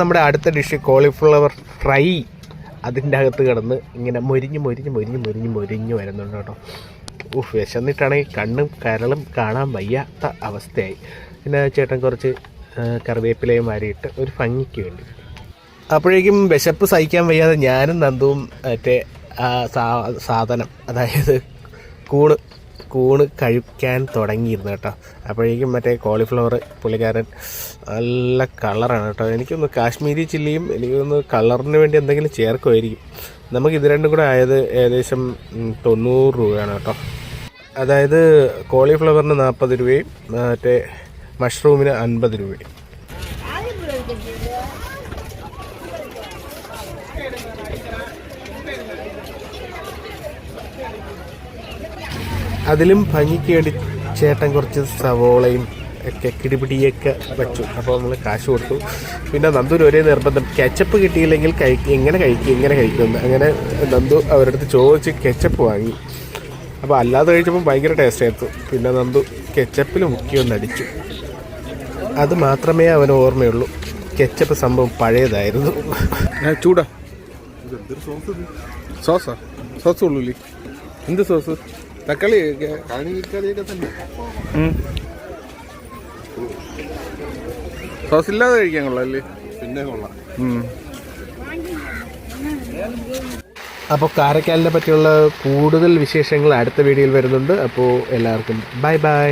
നമ്മുടെ അടുത്ത dish cauliflower fry അതിന്റെ അകത്ത് കിടന്ന് ഇങ്ങനെ മൊരിഞ്ഞ് മൊരിഞ്ഞ് മൊരിഞ്ഞ് മൊരിഞ്ഞ് മൊരിഞ്ഞ് വരുന്നുണ്ട് കേട്ടോ. ഉഫ് വിശന്നിട്ടാണെങ്കിൽ കണ്ണും കരളും കാണാൻ വയ്യാത്ത അവസ്ഥയായി. പിന്നെ ചേട്ടൻ കുറച്ച് കറിവേപ്പിലയും വാരിയിട്ട് ഒരു ഭംഗിക്ക് വേണ്ടി. അപ്പോഴേക്കും വിശപ്പ് സഹിക്കാൻ വയ്യാതെ ഞാനും നന്ദുവും മറ്റേ സാധനം അതായത് കൂണ് കൂണ് കഴിക്കാൻ തുടങ്ങിയിരുന്നു കേട്ടോ. അപ്പോഴേക്കും മറ്റേ കോളിഫ്ലവർ പുള്ളിക്കാരൻ നല്ല കളറാണ് കേട്ടോ. എനിക്കൊന്ന് കാശ്മീരി ചില്ലിയും എനിക്കൊന്ന് കളറിന് വേണ്ടി എന്തെങ്കിലും ചേർക്കുമായിരിക്കും. നമുക്ക് ഇത് രണ്ടും കൂടെ ആയത് ഏകദേശം തൊണ്ണൂറ് രൂപയാണ് കേട്ടോ. അതായത് കോളിഫ്ലവറിന് നാൽപ്പത് രൂപയും മറ്റേ മഷ്റൂമിന് അൻപത് രൂപയും. അതിലും ഭംഗിക്ക് വേണ്ടി ചേട്ടൻ കുറച്ച് സവോളയും ഒക്കെ കിടിപിടിയൊക്കെ വെച്ചു. അപ്പോൾ നമ്മൾ കാശ് കൊടുത്തു. പിന്നെ നന്ദുവിന് ഒരേ നിർബന്ധം. കെച്ചപ്പ് കിട്ടിയില്ലെങ്കിൽ കഴി എങ്ങനെ കഴിക്കും എങ്ങനെ കഴിക്കുമെന്ന് അങ്ങനെ നന്ദു അവരുടെ അടുത്ത് ചോദിച്ച് കെച്ചപ്പ് വാങ്ങി. അപ്പോൾ അല്ലാതെ കഴിച്ചപ്പോൾ ഭയങ്കര ടേസ്റ്റ് ആയിരുന്നു. പിന്നെ നന്ദു കെച്ചപ്പിൽ മുക്കി ഒന്ന് അടിച്ചു. അത് മാത്രമേ അവന് ഓർമ്മയുള്ളൂ. കെച്ചപ്പ് സംഭവം പഴയതായിരുന്നു. ചൂടാ. സോസാ സോസ് ഉള്ളൂല്ലേ എന്ത് സോസ് തക്കാളി സോസ് ഇല്ലാതെ കഴിക്കാൻ കൊള്ളാം പിന്നെ കൊള്ളാം. അപ്പോൾ കാരക്കാലിനെ പറ്റിയുള്ള കൂടുതൽ വിശേഷങ്ങൾ അടുത്ത വീഡിയോയിൽ വരുന്നുണ്ട്. അപ്പോൾ എല്ലാവർക്കും ബൈ ബൈ